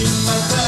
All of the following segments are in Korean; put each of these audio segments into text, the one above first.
in my bed.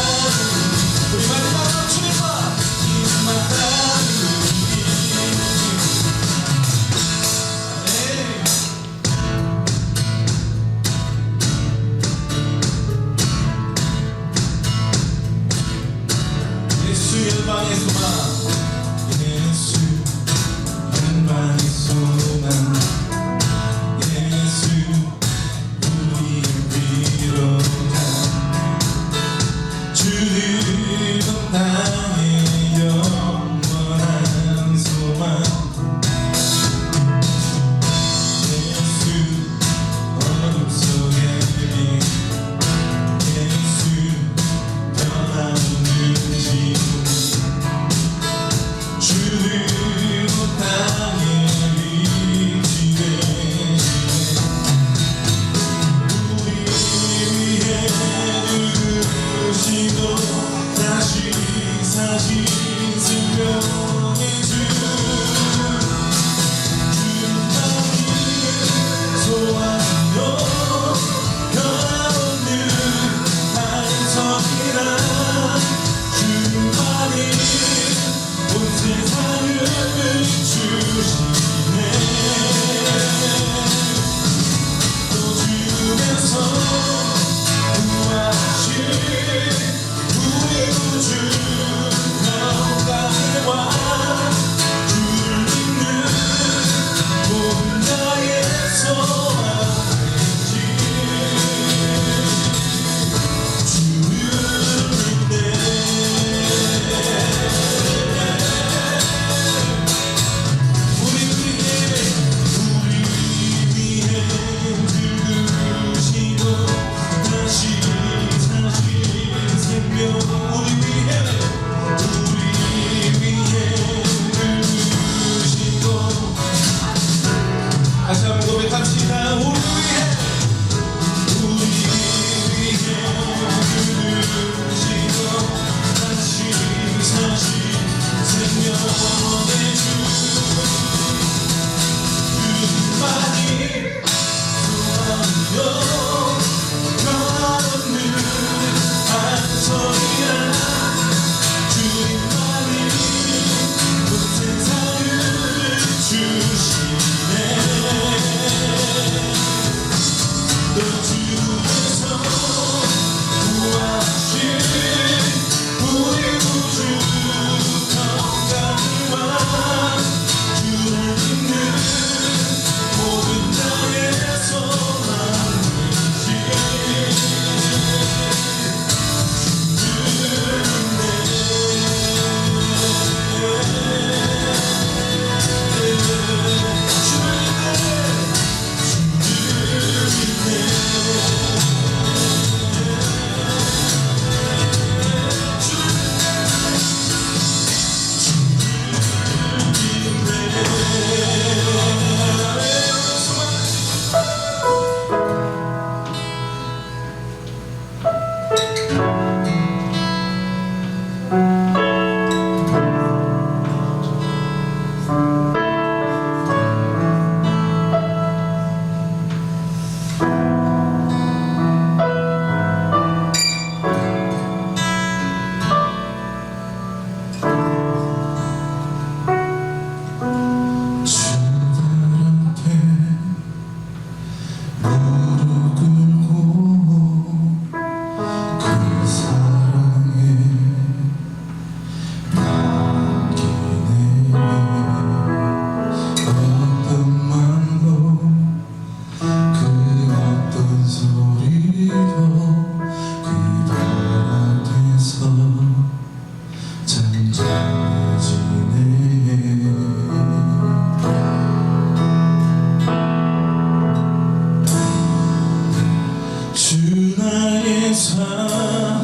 나의 삶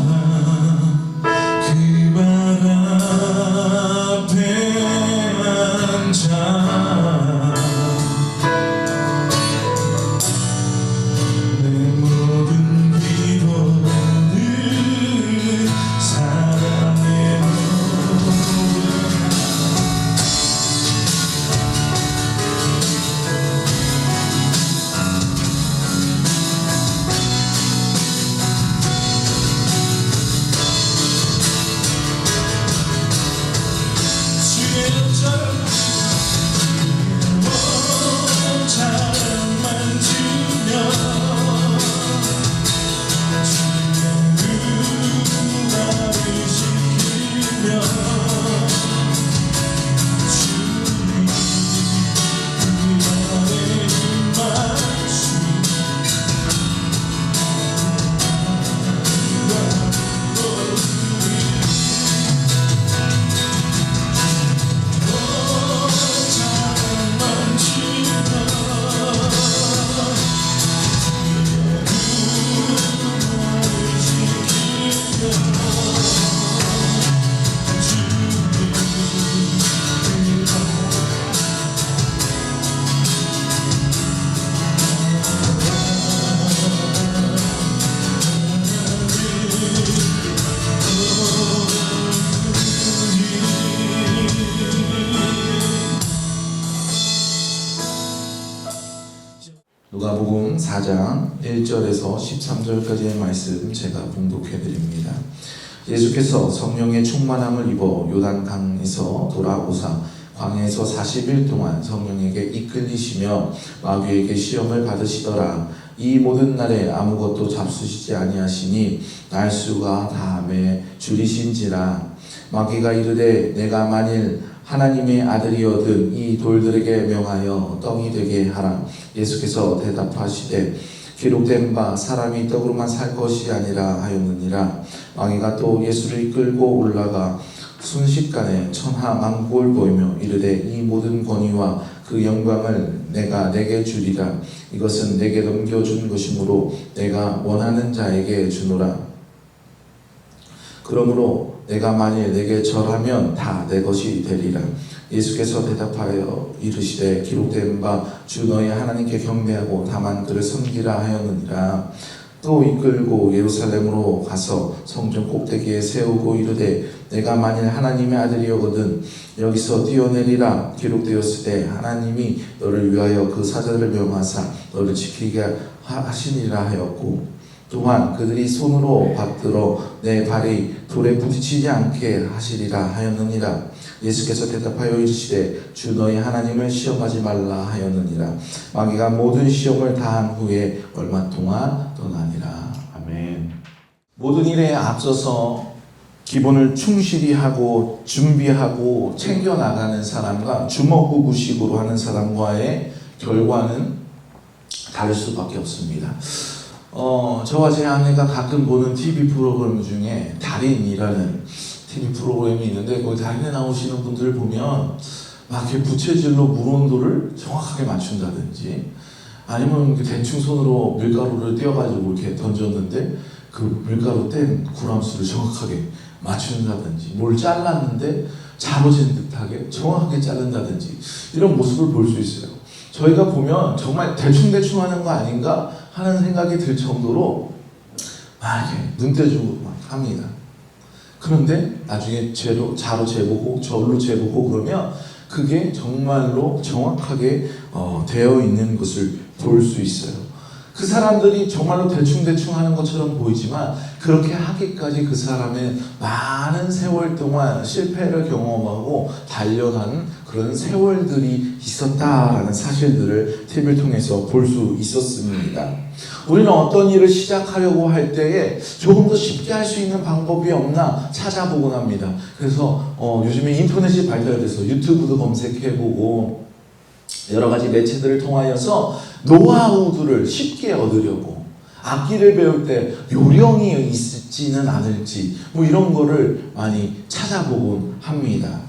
1절에서 13절까지의 말씀 제가 봉독해 드립니다. 예수께서 성령의 충만함을 입어 요단강에서 돌아오사 광야에서 40일 동안 성령에게 이끌리시며 마귀에게 시험을 받으시더라. 이 모든 날에 아무것도 잡수시지 아니하시니 날수가 다음에 줄이신지라 마귀가 이르되 내가 만일 하나님의 아들이어든 이 돌들에게 명하여 떡이 되게 하라. 예수께서 대답하시되 기록된 바 사람이 떡으로만 살 것이 아니라 하였느니라. 마귀가 또 예수를 이끌고 올라가 순식간에 천하 만국을 보이며 이르되 이 모든 권위와 그 영광을 내가 내게 주리라. 이것은 내게 넘겨준 것이므로 내가 원하는 자에게 주노라. 그러므로 내가 만일 내게 절하면 다 내 것이 되리라. 예수께서 대답하여 이르시되 기록된 바 주 너희 하나님께 경배하고 다만 그를 섬기라 하였느니라. 또 이끌고 예루살렘으로 가서 성전 꼭대기에 세우고 이르되 내가 만일 하나님의 아들이거든 여기서 뛰어내리라 기록되었을 때 하나님이 너를 위하여 그 사자를 명하사 너를 지키게 하- 하시니라 하였고 또한 그들이 손으로 받들어 내 발이 돌에 부딪히지 않게 하시리라 하였느니라. 예수께서 대답하여 이르시되 주 너희 하나님을 시험하지 말라 하였느니라. 마귀가 모든 시험을 다한 후에 얼마 동안 떠나니라. 아멘. 모든 일에 앞서서 기본을 충실히 하고 준비하고 챙겨 나가는 사람과 주먹구구식으로 하는 사람과의 결과는 다를 수밖에 없습니다. 어, 저와 제 아내가 가끔 보는 TV 프로그램 중에 달인이라는 TV 프로그램이 있는데 거기 달인에 나오시는 분들을 보면 막 이렇게 부채질로 물 온도를 정확하게 맞춘다든지 아니면 대충 손으로 밀가루를 띄어가지고 이렇게 던졌는데 그 밀가루 뗀 구람수를 정확하게 맞춘다든지 뭘 잘랐는데 자로진 듯하게 정확하게 자른다든지 이런 모습을 볼 수 있어요. 저희가 보면 정말 대충대충 하는 거 아닌가 하는 생각이 들 정도로 막 이렇게 눈대주고 막 합니다. 그런데 나중에 제로, 자로 재보고 저울로 재보고 그러면 그게 정말로 정확하게 어, 되어 있는 것을 볼 수 있어요. 그 사람들이 정말로 대충대충 하는 것처럼 보이지만 그렇게 하기까지 그 사람의 많은 세월 동안 실패를 경험하고 단련한 그런 세월들이 있었다라는 사실들을 TV를 통해서 볼 수 있었습니다. 우리는 어떤 일을 시작하려고 할 때에 조금 더 쉽게 할 수 있는 방법이 없나 찾아보곤 합니다. 그래서 어, 요즘에 인터넷이 발달돼서 유튜브도 검색해보고 여러 가지 매체들을 통하여서 노하우들을 쉽게 얻으려고 악기를 배울 때 요령이 있지는 않을지 뭐 이런 거를 많이 찾아보곤 합니다.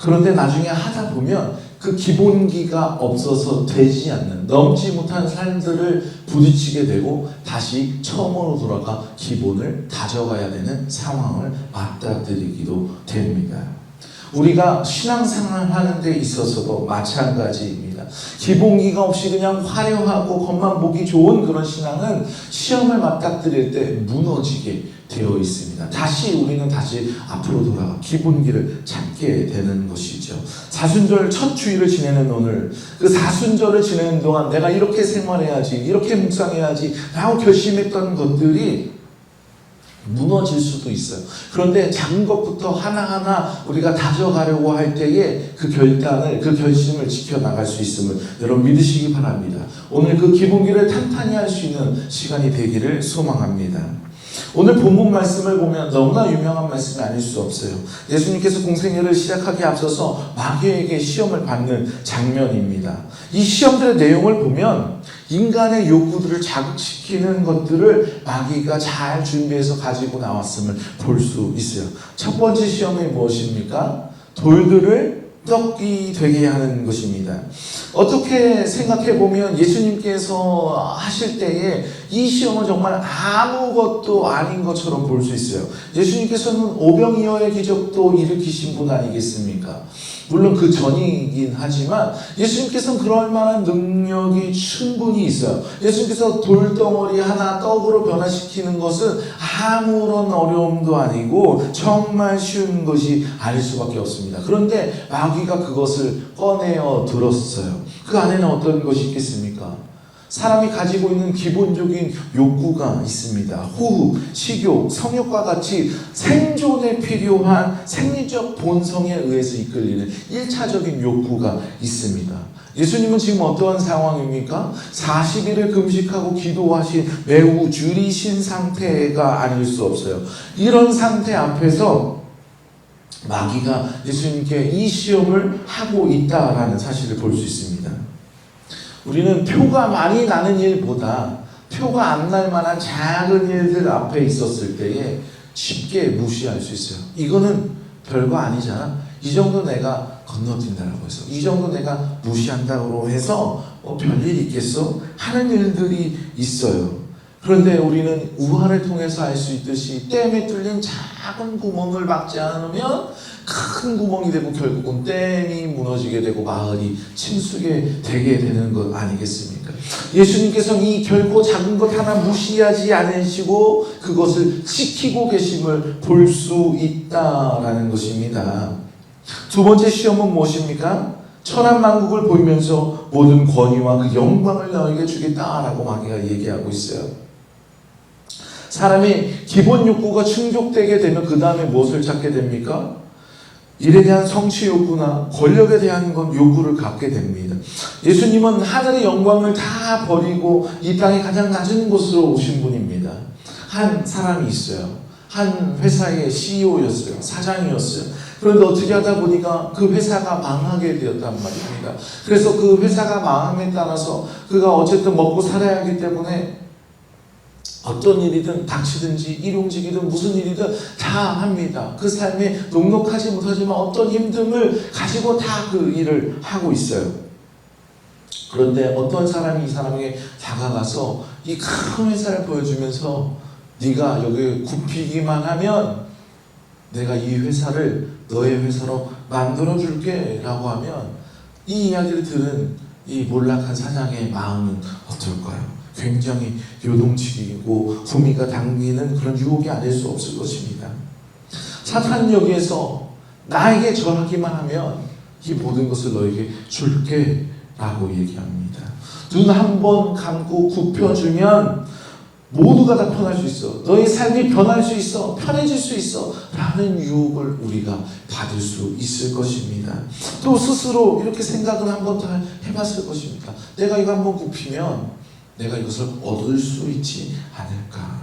그런데 나중에 하다 보면 그 기본기가 없어서 되지 않는 넘지 못한 삶들을 부딪히게 되고 다시 처음으로 돌아가 기본을 다져가야 되는 상황을 맞닥뜨리기도 됩니다. 우리가 신앙생활 하는 데 있어서도 마찬가지 입니다. 기본기가 없이 그냥 화려하고 겉만 보기 좋은 그런 신앙은 시험을 맞닥뜨릴 때 무너지게 되어 있습니다. 다시 우리는 다시 앞으로 돌아가 기본기를 찾게 되는 것이죠. 사순절 첫 주일을 지내는 오늘 그 사순절을 지내는 동안 내가 이렇게 생활해야지 이렇게 묵상해야지 라고 결심했던 것들이 무너질 수도 있어요. 그런데 작은 것부터 하나하나 우리가 다져가려고 할 때에 그 결단을, 그 결심을 지켜나갈 수 있음을 여러분 믿으시기 바랍니다. 오늘 그 기본기를 탄탄히 할 수 있는 시간이 되기를 소망합니다. 오늘 본문 말씀을 보면 너무나 유명한 말씀이 아닐 수 없어요. 예수님께서 공생애를 시작하기에 앞서서 마귀에게 시험을 받는 장면입니다. 이 시험들의 내용을 보면 인간의 욕구들을 자극시키는 것들을 마귀가 잘 준비해서 가지고 나왔음을 볼 수 있어요. 첫 번째 시험이 무엇입니까? 돌들을 떡이 되게 하는 것입니다. 어떻게 생각해 보면 예수님께서 하실 때에 이 시험은 정말 아무것도 아닌 것처럼 볼 수 있어요. 예수님께서는 오병이어의 기적도 일으키신 분 아니겠습니까? 물론 그 전이긴 하지만 예수님께서는 그럴 만한 능력이 충분히 있어요. 예수님께서 돌덩어리 하나 떡으로 변화시키는 것은 아무런 어려움도 아니고 정말 쉬운 것이 아닐 수밖에 없습니다. 그런데 마귀가 그것을 꺼내어 들었어요. 그 안에는 어떤 것이 있겠습니까? 사람이 가지고 있는 기본적인 욕구가 있습니다. 호흡, 식욕, 성욕과 같이 생존에 필요한 생리적 본성에 의해서 이끌리는 1차적인 욕구가 있습니다. 예수님은 지금 어떠한 상황입니까? 40일을 금식하고 기도하신 매우 줄이신 상태가 아닐 수 없어요. 이런 상태 앞에서 마귀가 예수님께 이 시험을 하고 있다라는 사실을 볼 수 있습니다. 우리는 표가 많이 나는 일보다 표가 안 날 만한 작은 일들 앞에 있었을 때에 쉽게 무시할 수 있어요. 이거는 별거 아니잖아. 이 정도 내가 건너뛴다라고 해서 이 정도 내가 무시한다고 해서 뭐 별일 있겠어? 하는 일들이 있어요. 그런데 우리는 우화를 통해서 알 수 있듯이 댐에 뚫린 작은 구멍을 막지 않으면 큰 구멍이 되고 결국은 댐이 무너지게 되고 마을이 침수게 되게 되는 것 아니겠습니까? 예수님께서는 이 결코 작은 것 하나 무시하지 않으시고 그것을 지키고 계심을 볼 수 있다라는 것입니다. 두 번째 시험은 무엇입니까? 천한 만국을 보이면서 모든 권위와 그 영광을 너에게 주겠다라고 마귀가 얘기하고 있어요. 사람이 기본 욕구가 충족되게 되면 그 다음에 무엇을 찾게 됩니까? 일에 대한 성취 욕구나 권력에 대한 건 욕구를 갖게 됩니다. 예수님은 하늘의 영광을 다 버리고 이 땅의 가장 낮은 곳으로 오신 분입니다. 한 사람이 있어요. 한 회사의 CEO였어요. 사장이었어요. 그런데 어떻게 하다 보니까 그 회사가 망하게 되었단 말입니다. 그래서 그 회사가 망함에 따라서 그가 어쨌든 먹고 살아야 하기 때문에 어떤 일이든 닥치든지 일용직이든 무슨 일이든 다 합니다. 그 삶에 녹록하지 못하지만 어떤 힘듦을 가지고 다 그 일을 하고 있어요. 그런데 어떤 사람이 이 사람에게 다가가서 이 큰 회사를 보여주면서 네가 여기 굽히기만 하면 내가 이 회사를 너의 회사로 만들어 줄게 라고 하면 이 이야기를 들은 이 몰락한 사장의 마음은 어떨까요? 굉장히 요동치고 구미가 당기는 그런 유혹이 아닐 수 없을 것입니다. 사탄은 여기에서 나에게 절하기만 하면 이 모든 것을 너에게 줄게 라고 얘기합니다. 눈 한 번 감고 굽혀주면 모두가 다 편할 수 있어. 너의 삶이 변할 수 있어. 편해질 수 있어. 라는 유혹을 우리가 받을 수 있을 것입니다. 또 스스로 이렇게 생각을 한번더 해봤을 것입니다. 내가 이거 한번 굽히면 내가 이것을 얻을 수 있지 않을까.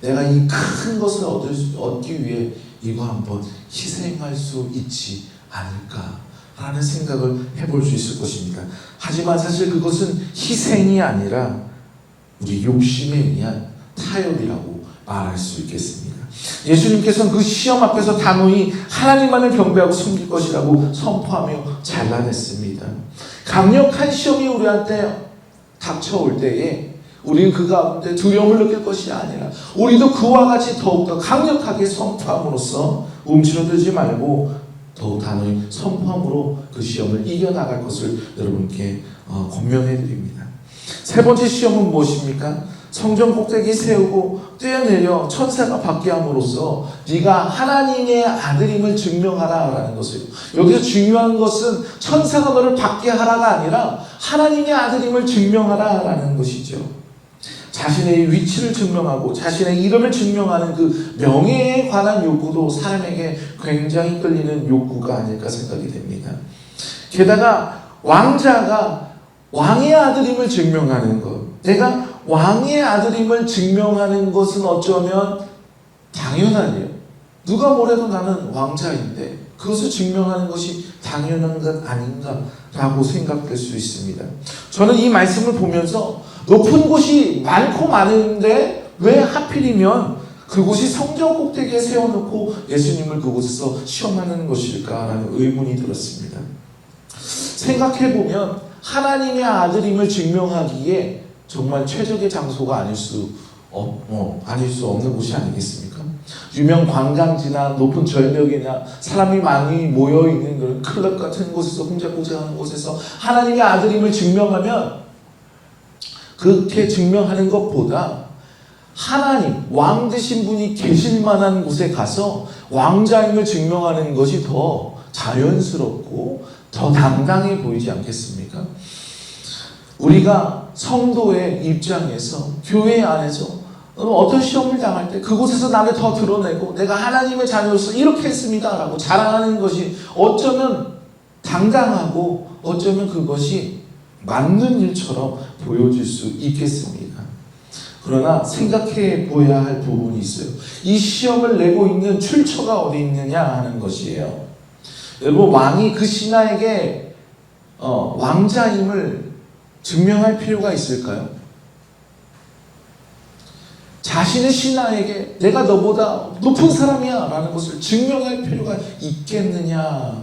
내가 이 큰 것을 얻을 수, 얻기 위해 이거 한번 희생할 수 있지 않을까. 라는 생각을 해볼 수 있을 것입니다. 하지만 사실 그것은 희생이 아니라 우리 욕심에 의한 타협이라고 말할 수 있겠습니다. 예수님께서는 그 시험 앞에서 단호히 하나님만을 경배하고 숨길 것이라고 선포하며 잘라냈습니다. 강력한 시험이 우리한테 닥쳐올 때에 우리는 그 가운데 두려움을 느낄 것이 아니라 우리도 그와 같이 더욱더 강력하게 선포함으로써 움츠러들지 말고 더욱 단호히 선포함으로 그 시험을 이겨나갈 것을 여러분께 어, 권면해 드립니다. 세 번째 시험은 무엇입니까? 성전 꼭대기 세우고 뛰어내려 천사가 받게 함으로써 네가 하나님의 아들임을 증명하라라는 것이에요. 여기서 중요한 것은 천사가 너를 받게 하라가 아니라 하나님의 아들임을 증명하라라는 것이죠. 자신의 위치를 증명하고 자신의 이름을 증명하는 그 명예에 관한 욕구도 사람에게 굉장히 끌리는 욕구가 아닐까 생각이 됩니다. 게다가 왕자가 왕의 아들임을 증명하는 것. 내가 왕의 아들임을 증명하는 것은 어쩌면 당연한 일. 누가 뭐래도 나는 왕자인데 그것을 증명하는 것이 당연한 것 아닌가라고 생각될 수 있습니다. 저는 이 말씀을 보면서 높은 곳이 많고 많은데 왜 하필이면 그곳이 성전 꼭대기에 세워놓고 예수님을 그곳에서 시험하는 것일까라는 의문이 들었습니다. 생각해보면 하나님의 아들임을 증명하기에 정말 최적의 장소가 아닐 수, 없, 어, 아닐 수 없는 곳이 아니겠습니까? 유명 관광지나 높은 절벽이나 사람이 많이 모여 있는 그런 클럽 같은 곳에서 공작공작하는 곳에서 하나님의 아들임을 증명하면 그렇게 증명하는 것보다 하나님, 왕 되신 분이 계실 만한 곳에 가서 왕자임을 증명하는 것이 더 자연스럽고 더 당당해 보이지 않겠습니까? 우리가 성도의 입장에서 교회 안에서 어떤 시험을 당할 때 그곳에서 나를 더 드러내고 내가 하나님의 자녀로서 이렇게 했습니다 라고 자랑하는 것이 어쩌면 당당하고 어쩌면 그것이 맞는 일처럼 보여질 수 있겠습니다. 그러나 생각해 보아야 할 부분이 있어요. 이 시험을 내고 있는 출처가 어디 있느냐 하는 것이에요. 여러분 왕이 그 신하에게 어, 왕자임을 증명할 필요가 있을까요? 자신의 신하에게 내가 너보다 높은 사람이야 라는 것을 증명할 필요가 있겠느냐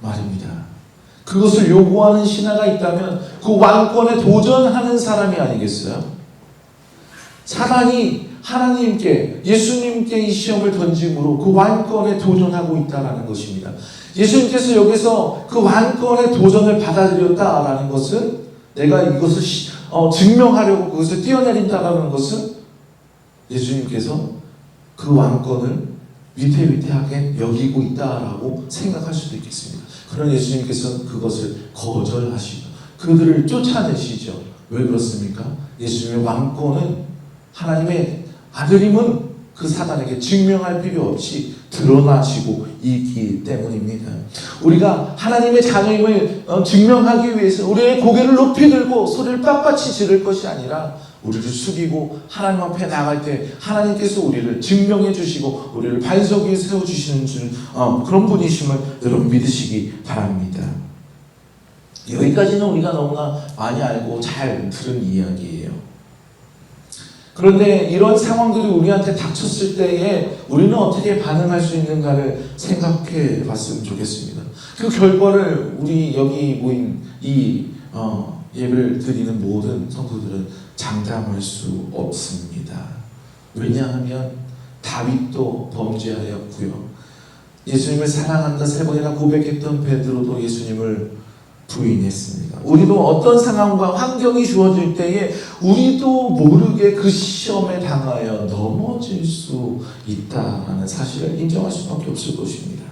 말입니다. 그것을 요구하는 신하가 있다면 그 왕권에 도전하는 사람이 아니겠어요? 사단이 하나님께 예수님께 이 시험을 던짐으로 그 왕권에 도전하고 있다라는 것입니다. 예수님께서 여기서 그 왕권의 도전을 받아들였다라는 것은 내가 이것을 시- 어, 증명하려고 그것을 뛰어내린다라는 것은 예수님께서 그 왕권을 위태위태하게 여기고 있다라고 생각할 수도 있겠습니다. 그러나 예수님께서는 그것을 거절하시고 그들을 쫓아내시죠. 왜 그렇습니까? 예수님의 왕권은 하나님의 아들임은 그 사단에게 증명할 필요 없이 드러나시고 있기 때문입니다. 우리가 하나님의 자녀임을 어, 증명하기 위해서 우리의 고개를 높이 들고 소리를 빳빳이 지를 것이 아니라 우리를 숙이고 하나님 앞에 나갈 때 하나님께서 우리를 증명해 주시고 우리를 반석 위에 세워 주시는 줄 어, 그런 분이심을 여러분 믿으시기 바랍니다. 여기까지는 우리가 너무나 많이 알고 잘 들은 이야기예요. 그런데 이런 상황들이 우리한테 닥쳤을 때에 우리는 어떻게 반응할 수 있는가를 생각해 봤으면 좋겠습니다. 그 결과를 우리 여기 모인 이 어, 예배를 드리는 모든 성도들은 장담할 수 없습니다. 왜냐하면 다윗도 범죄하였고요. 예수님을 사랑한다 세 번이나 고백했던 베드로도 예수님을 부인했습니다. 우리도 어떤 상황과 환경이 주어질 때에 우리도 모르게 그 시험에 당하여 넘어질 수 있다라는 사실을 인정할 수밖에 없을 것입니다.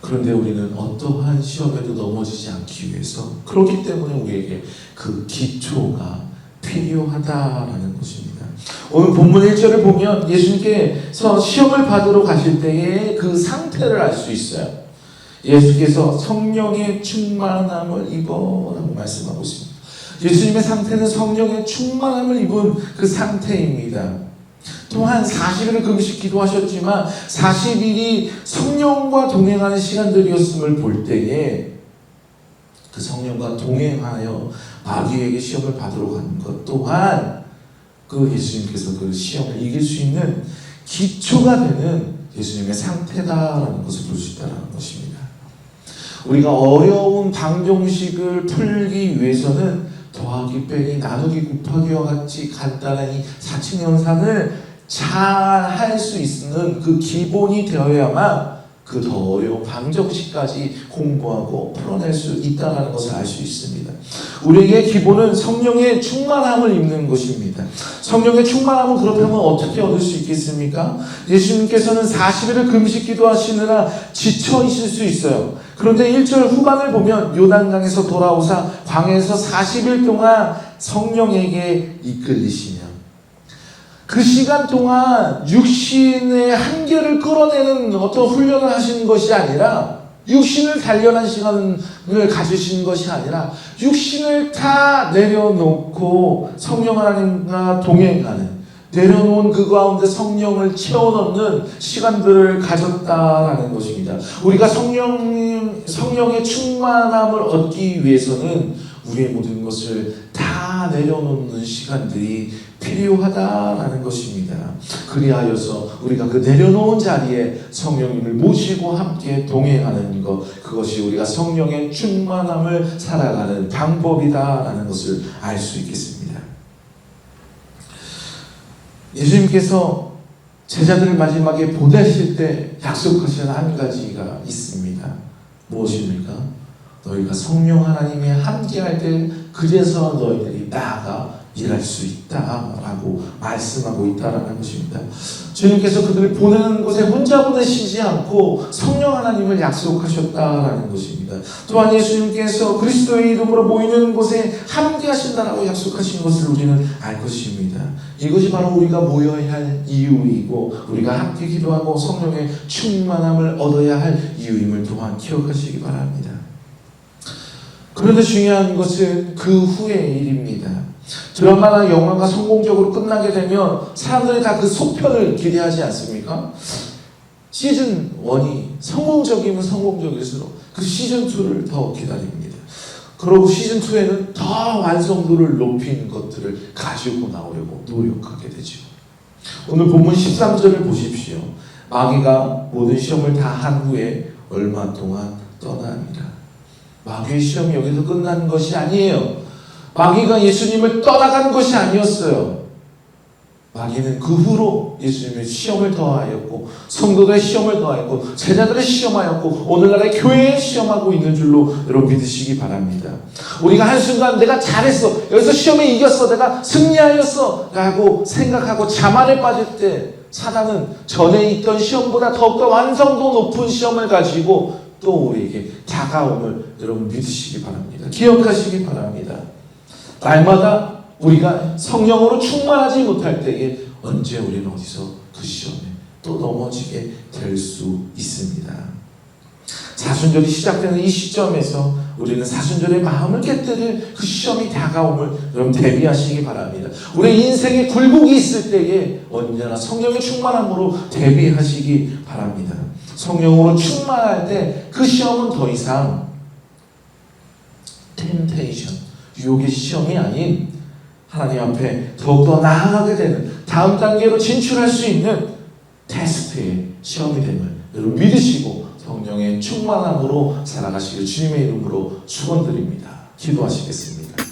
그런데 우리는 어떠한 시험에도 넘어지지 않기 위해서 그렇기 때문에 우리에게 그 기초가 필요하다라는 것입니다. 오늘 본문 1절을 보면 예수님께서 시험을 받으러 가실 때의 그 상태를 알 수 있어요. 예수께서 성령의 충만함을 입어라고 말씀하고 있습니다. 예수님의 상태는 성령의 충만함을 입은 그 상태입니다. 또한 40일을 금식 기도하셨지만 40일이 성령과 동행하는 시간들이었음을 볼 때에 그 성령과 동행하여 마귀에게 시험을 받으러 가는 것 또한 그 예수님께서 그 시험을 이길 수 있는 기초가 되는 예수님의 상태다라는 것을 볼 수 있다는 것입니다. 우리가 어려운 방정식을 풀기 위해서는 더하기 빼기 나누기 곱하기와 같이 간단한 이 사칙 연산을 잘 할 수 있는 그 기본이 되어야만 그더 어려운 방정식까지 공부하고 풀어낼 수 있다는 것을 알 수 있습니다. 우리에게 기본은 성령의 충만함을 입는 것입니다. 성령의 충만함은 그렇다면 어떻게 얻을 수 있겠습니까? 예수님께서는 40일을 금식 기도하시느라 지쳐 있을 수 있어요. 그런데 1절 후반을 보면 요단강에서 돌아오사 광야에서 40일 동안 성령에게 이끌리시며 그 시간 동안 육신의 한계를 끌어내는 어떤 훈련을 하시는 것이 아니라 육신을 단련한 시간을 가지신 것이 아니라 육신을 다 내려놓고 성령 하나님과 동행하는 내려놓은 그 가운데 성령을 채워넣는 시간들을 가졌다라는 것입니다. 우리가 성령 성령의 충만함을 얻기 위해서는 우리의 모든 것을 다 내려놓는 시간들이 필요하다라는 것입니다. 그리하여서 우리가 그 내려놓은 자리에 성령님을 모시고 함께 동행하는 것, 그것이 우리가 성령의 충만함을 살아가는 방법이다라는 것을 알 수 있겠습니다. 예수님께서 제자들을 마지막에 보내실 때 약속하신 한 가지가 있습니다. 무엇입니까? 너희가 성령 하나님이 함께할 때 그래서 너희들이 나아가 일할 수 있다라고 말씀하고 있다라는 것입니다. 주님께서 그들을 보내는 곳에 혼자 보내시지 않고 성령 하나님을 약속하셨다라는 것입니다. 또한 예수님께서 그리스도의 이름으로 모이는 곳에 함께 하신다라고 약속하신 것을 우리는 알 것입니다. 이것이 바로 우리가 모여야 할 이유이고 우리가 함께 기도하고 성령의 충만함을 얻어야 할 이유임을 또한 기억하시기 바랍니다. 그런데 중요한 것은 그 후의 일입니다. 드라마나 영화가 성공적으로 끝나게 되면 사람들이 다 그 속편을 기대하지 않습니까? 시즌 1이 성공적이면 성공적일수록 그 시즌 2를 더 기다립니다. 그리고 시즌 2에는 더 완성도를 높인 것들을 가지고 나오려고 노력하게 되죠. 오늘 본문 13절을 보십시오. 마귀가 모든 시험을 다 한 후에 얼마 동안 떠납니다. 마귀의 시험이 여기서 끝난 것이 아니에요. 마귀가 예수님을 떠나간 것이 아니었어요. 마귀는 그 후로 예수님의 시험을 더하였고 성도들의 시험을 더하였고 제자들의 시험하였고 오늘날의 교회에 시험하고 있는 줄로 여러분 믿으시기 바랍니다. 우리가 한순간 내가 잘했어 여기서 시험에 이겼어 내가 승리하였어 라고 생각하고 자만에 빠질 때 사단은 전에 있던 시험보다 더욱더 완성도 높은 시험을 가지고 또 우리에게 다가옴을 여러분 믿으시기 바랍니다. 기억하시기 바랍니다. 날마다 우리가 성령으로 충만하지 못할 때에 언제 우리는 어디서 그 시험에 또 넘어지게 될 수 있습니다. 사순절이 시작되는 이 시점에서 우리는 사순절의 마음을 깨뜨릴 그 시험이 다가옴을 여러분 대비하시기 바랍니다. 우리 인생에 굴곡이 있을 때에 언제나 성령의 충만함으로 대비하시기 바랍니다. 성령으로 충만할 때 그 시험은 더 이상 템테이션, 유혹의 시험이 아닌 하나님 앞에 더욱더 나아가게 되는 다음 단계로 진출할 수 있는 테스트의 시험이 됨을 여러분 믿으시고 성령의 충만함으로 살아가시길 주님의 이름으로 축원드립니다. 기도하시겠습니다.